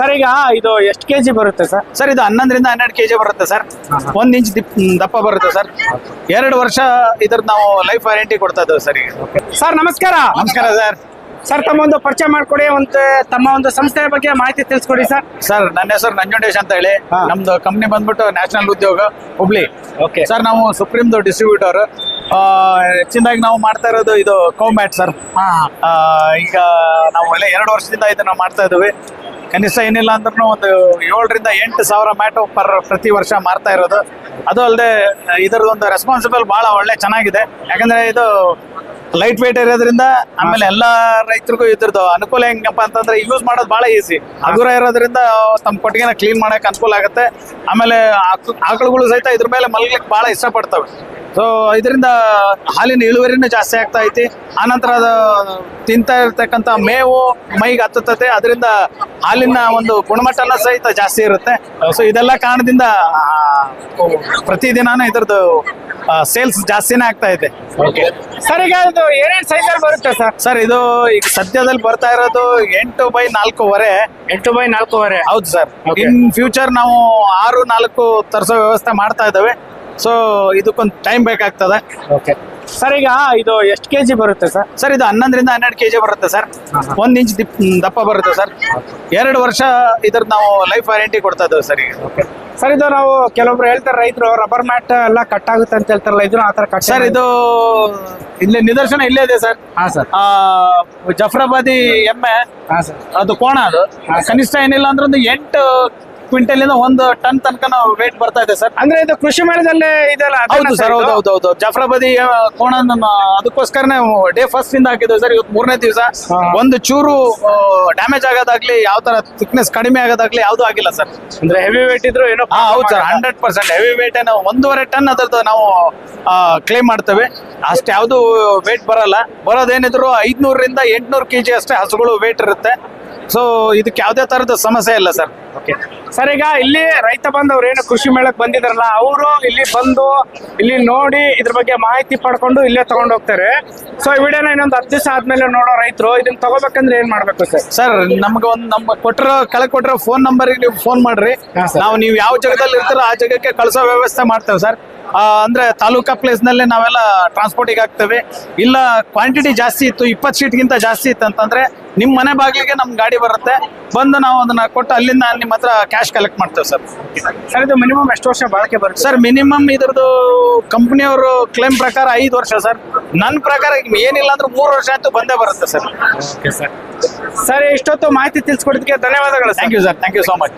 Sir ಈಗ ಇದು ಎಷ್ಟು ಕೆ ಜಿ ಬರುತ್ತೆ ಸರ್ ಸರ್ ಇದು ಹನ್ನೊಂದರಿಂದ ಹನ್ನೆರಡು ಕೆಜಿ ಬರುತ್ತೆ ಸರ್ ಒಂದು ಇಂಚ್ ದಿಪ್- ದಪ್ಪ ಬರುತ್ತೆ ಸರ್ ಎರಡು ವರ್ಷ ಇದ್ರ ನಾವು ಲೈಫ್ ವ್ಯಾರಂಟಿ ಕೊಡ್ತಾ ಇದ್ದೇವೆ ಸರ್ ಈಗ. ಸರ್ ನಮಸ್ಕಾರ. ನಮಸ್ಕಾರ ಸರ್ ಸರ್ ತಮ್ಮ ಒಂದು ಪರಿಚಯ ಮಾಡಿಕೊಡಿ ಒಂದು ತಮ್ಮ ಒಂದು ಸಂಸ್ಥೆಯ ಬಗ್ಗೆ ಮಾಹಿತಿ ತಿಳಿಸ್ಕೊಡಿ ಸರ್ ಸರ್ ನನ್ನ ಹೆಸರು ನಂಜುಂಡೇಶ್ ಅಂತ ಹೇಳಿ. ಹಾ. ನಮ್ದು ಕಂಪ್ನಿ ಬಂದ್ಬಿಟ್ಟು ನ್ಯಾಷನಲ್ ಉದ್ಯೋಗ ಹುಬ್ಳಿ ಓಕೆ ಸರ್ ನಾವು ಸುಪ್ರೀಂದು ಡಿಸ್ಟ್ರಿಬ್ಯೂಟರ್ ಹೆಚ್ಚಿನದಾಗಿ ನಾವು ಮಾಡ್ತಾ ಇರೋದು ಇದು ಕೌಮ್ಯಾಟ್ ಸರ್ ಈಗ ನಾವು ಎಲ್ಲ ಎರಡು ವರ್ಷದಿಂದ ಇದನ್ನ ಮಾಡ್ತಾ ಇದ್ದೀವಿ. ಕನಿಷ್ಠ ಏನಿಲ್ಲ ಅಂದ್ರೂ ಒಂದು ಏಳರಿಂದ ಎಂಟು ಸಾವಿರ ಮ್ಯಾಟು ಪರ್ ಪ್ರತಿ ವರ್ಷ ಮಾರ್ತಾ ಇರೋದು. ಅದು ಅಲ್ಲದೆ ಇದರದೊಂದು ರೆಸ್ಪಾನ್ಸಿಬಲ್ ಭಾಳ ಒಳ್ಳೆ ಚೆನ್ನಾಗಿದೆ. ಯಾಕಂದರೆ ಇದು ಲೈಟ್ ವೇಟ್ ಇರೋದ್ರಿಂದ ಆಮೇಲೆ ಎಲ್ಲ ರೈತರಿಗೂ ಇದ್ರದ್ದು ಅನುಕೂಲ ಹೆಂಗಪ್ಪ ಅಂತಂದ್ರೆ ಯೂಸ್ ಮಾಡೋದು ಬಹಳ ಈಸಿ ಹಗುರ ಇರೋದ್ರಿಂದ ತಮ್ಮ ಕೊಟ್ಟಿಗೆನ ಕ್ಲೀನ್ ಮಾಡಕ್ಕೆ ಅನುಕೂಲ ಆಗುತ್ತೆ. ಆಮೇಲೆ ಆಕ್- ಆಕಳುಗಳು ಸಹಿತ ಇದ್ರ ಮೇಲೆ ಮಲಗ್ಲಿಕ್ಕೆ ಬಹಳ ಇಷ್ಟಪಡ್ತವೆ. ಸೊ ಇದರಿಂದ ಹಾಲಿನ ಇಳುವರಿನೂ ಜಾಸ್ತಿ ಆಗ್ತಾ ಐತಿ. ಆನಂತರ ಅದು ತಿಂತಾ ಇರ್ತಕ್ಕಂತ ಮೇವು ಮೈಗೆ ಹತ್ತುತ್ತದೆ. ಅದರಿಂದ ಹಾಲಿನ ಒಂದು ಗುಣಮಟ್ಟನ ಸಹಿತ ಜಾಸ್ತಿ ಇರುತ್ತೆ. ಸೊ ಇದೆಲ್ಲ ಕಾರಣದಿಂದ ಪ್ರತಿ ಪ್ರತಿದಿನಾನು ಇದ್ರದ್ದು ಸೇಲ್ಸ್ ಜಾಸ್ತಿನೇ ಆಗ್ತಾ ಇದೆ. ಸರ್ ಈಗ ಅದು ಏನೇನು ಸೈಜಲ್ಲಿ ಬರುತ್ತೆ ಸರ್ ಸರ್ ಇದು ಈಗ ಸದ್ಯದಲ್ಲಿ ಬರ್ತಾ ಇರೋದು ಎಂಟು ಬೈ ನಾಲ್ಕೂವರೆ. ಎಂಟು ಬೈ ನಾಲ್ಕೂವರೆ. ಹೌದು ಸರ್. ಇನ್ ಫ್ಯೂಚರ್ ನಾವು ಆರು ನಾಲ್ಕು ತರಿಸೋ ವ್ಯವಸ್ಥೆ ಮಾಡ್ತಾ ಇದ್ದೇವೆ. ಸೊ ಇದಕ್ಕೊಂದು ಟೈಮ್ ಬೇಕಾಗ್ತದೆ. ಓಕೆ ಸರ್ ಈಗ ಇದು ಎಷ್ಟು ಕೆ ಜಿ ಬರುತ್ತೆ ಸರ್ ಸರ್ ಇದು ಹನ್ನೊಂದರಿಂದ ಹನ್ನೆರಡು ಕೆ ಜಿ ಬರುತ್ತೆ ಸರ್ ಒಂದು ಇಂಚ್ ದಿಪ್ ದಪ್ಪ ಬರುತ್ತೆ ಸರ್ ಎರಡು ವರ್ಷ ಇದ್ರ ನಾವು ಲೈಫ್ ವ್ಯಾರಂಟಿ ಕೊಡ್ತಾ ಇದ್ದೇವೆ ಸರ್ ಈಗ. ಸರ್ ಇದು ನಾವು ಕೆಲವೊಬ್ರು ಹೇಳ್ತಾರೆ ರೈತರು ರಬ್ಬರ್ ಮ್ಯಾಟ್ ಎಲ್ಲ ಕಟ್ ಆಗುತ್ತೆ ಅಂತ ಹೇಳ್ತಾರಲ್ಲ ಇದ್ರು ಆ ಥರ ಕಟ್ ಸರ್ ಇದು ಇಲ್ಲಿ ನಿದರ್ಶನ ಇಲ್ಲೇ ಇದೆ ಸರ್ ಹಾಂ ಸರ್ ಜಫ್ರಾಬಾದಿ ಎಮ್ಮೆ ಹಾಂ ಸರ್ ಅದು ಕೋಣ ಅದು. ಕನಿಷ್ಠ ಏನಿಲ್ಲ ಅಂದ್ರೆ ಒಂದು ಎಂಟು ಕ್ವಿಂಟಲ್ ಇಂದ ಒಂದು ಟನ್ ತನಕ ನಾವು ವೇಟ್ ಬರ್ತಾ ಇದೆ ಸರ್. ಅಂದ್ರೆ ಇದು ಕೃಷಿ ಮೇಳದಲ್ಲೇ ಇದೆಲ್ಲ ಹೌದು ಸರ್ ಹೌದು ಹೌದು ಹೌದು. ಜಾಫ್ರಾಬಾದಿ ಕೋಣ ಅದಕ್ಕೋಸ್ಕರನೇ ಡೇ ಫಸ್ಟ್ ಇಂದ ಹಾಕಿದ್ವಿ ಸರ್. ಇವತ್ತು ಮೂರನೇ ದಿವಸ. ಒಂದು ಚೂರು ಡ್ಯಾಮೇಜ್ ಆಗೋದಾಗ್ಲಿ ಯಾವ ತರ ಥಿಕ್ನೆಸ್ ಕಡಿಮೆ ಆಗೋದಾಗ್ಲಿ ಯಾವ್ದು ಆಗಿಲ್ಲ ಸರ್. ಅಂದ್ರೆ ಹೆವಿ ವೇಟ್ ಇದ್ರು ಏನೋ ಹೌದು sir hundred percent heavy weight ನಾವು ಒಂದೂವರೆ ಟನ್ ಅದರದ್ದು ನಾವು ಕ್ಲೇಮ್ ಮಾಡ್ತೇವೆ. ಅಷ್ಟು ಯಾವುದು ವೇಟ್ ಬರಲ್ಲ. ಬರೋದೇನಿದ್ರು ಐದ್ನೂರರಿಂದ ಎಂಟ್ನೂರು ಕೆ ಜಿ ಅಷ್ಟೇ ಹಸುಗಳು ವೇಟ್ ಇರುತ್ತೆ. ಸೊ ಇದಕ್ಕೆ ಯಾವುದೇ ತರದ ಸಮಸ್ಯೆ ಇಲ್ಲ ಸರ್. ಸರ್ ಈಗ ಇಲ್ಲಿ ರೈತ ಬಂದವ್ರು ಏನು ಕೃಷಿ ಮೇಳಕ್ಕೆ ಬಂದಿದಾರಲ್ಲ ಅವರು ಇಲ್ಲಿ ಬಂದು ಇಲ್ಲಿ ನೋಡಿ ಇದ್ರ ಬಗ್ಗೆ ಮಾಹಿತಿ ಪಡ್ಕೊಂಡು ಇಲ್ಲೇ ತಗೊಂಡು ಹೋಗ್ತಾರೆ. ಸೊ ಈ ವಿಡಿಯೋನ ಇನ್ನೊಂದು ಹತ್ತು ದಿವಸ ಆದ್ಮೇಲೆ ನೋಡೋ ರೈತರು ಇದನ್ನ ತಗೋಬೇಕಂದ್ರೆ ಏನ್ ಮಾಡ್ಬೇಕು ಸರ್ ಸರ್ ನಮ್ಗೆ ಒಂದು ನಮ್ಮ ಕೊಟ್ಟಿರೋ ಕೆಳಗೆ ಕೊಟ್ಟಿರೋ ಫೋನ್ ನಂಬರ್ ನೀವು ಫೋನ್ ಮಾಡ್ರಿ. ನಾವು ನೀವು ಯಾವ ಜಾಗದಲ್ಲಿ ಇರ್ತಾರೋ ಆ ಜಾಗಕ್ಕೆ ಕಳಿಸೋ ವ್ಯವಸ್ಥೆ ಮಾಡ್ತೇವೆ ಸರ್ ಅಂದ್ರೆ ತಾಲೂಕಾ ಪ್ಲೇಸ್ನಲ್ಲಿ ನಾವೆಲ್ಲ ಟ್ರಾನ್ಸ್ಪೋರ್ಟಿಗೆ ಹಾಕ್ತೇವೆ. ಇಲ್ಲ ಕ್ವಾಂಟಿಟಿ ಜಾಸ್ತಿ ಇತ್ತು ಇಪ್ಪತ್ತು ಶೀಟ್ಗಿಂತ ಜಾಸ್ತಿ ಇತ್ತು ಅಂತಂದ್ರೆ ನಿಮ್ಮ ಮನೆ ಬಾಗಿಲಿಗೆ ನಮ್ಮ ಗಾಡಿ ಬರುತ್ತೆ. ಬಂದು ನಾವು ಅದನ್ನ ಕೊಟ್ಟು ಅಲ್ಲಿಂದ ನಿಮ್ಮ ಹತ್ರ ಕ್ಯಾಶ್ ಕಲೆಕ್ಟ್ ಮಾಡ್ತೇವೆ ಸರ್. ಸರ್ ಇದು ಮಿನಿಮಮ್ ಎಷ್ಟು ವರ್ಷ ಬಾಳಿಕೆ ಬರುತ್ತೆ? ಸರ್ ಮಿನಿಮಮ್ ಇದ್ರದ್ದು ಕಂಪ್ನಿಯವರು ಕ್ಲೇಮ್ ಪ್ರಕಾರ ಐದು ವರ್ಷ ಸರ್. ನನ್ನ ಪ್ರಕಾರ ಏನಿಲ್ಲ ಅಂದ್ರೆ ಮೂರು ವರ್ಷ ಅಂತೂ ಬಂದೇ ಬರುತ್ತೆ ಸರ್. ಸರ್. ಇಷ್ಟೊತ್ತು ಮಾಹಿತಿ ತಿಳಿಸ್ಕೊಡೋದಕ್ಕೆ ಧನ್ಯವಾದಗಳು sir. Thank you sir thank you so much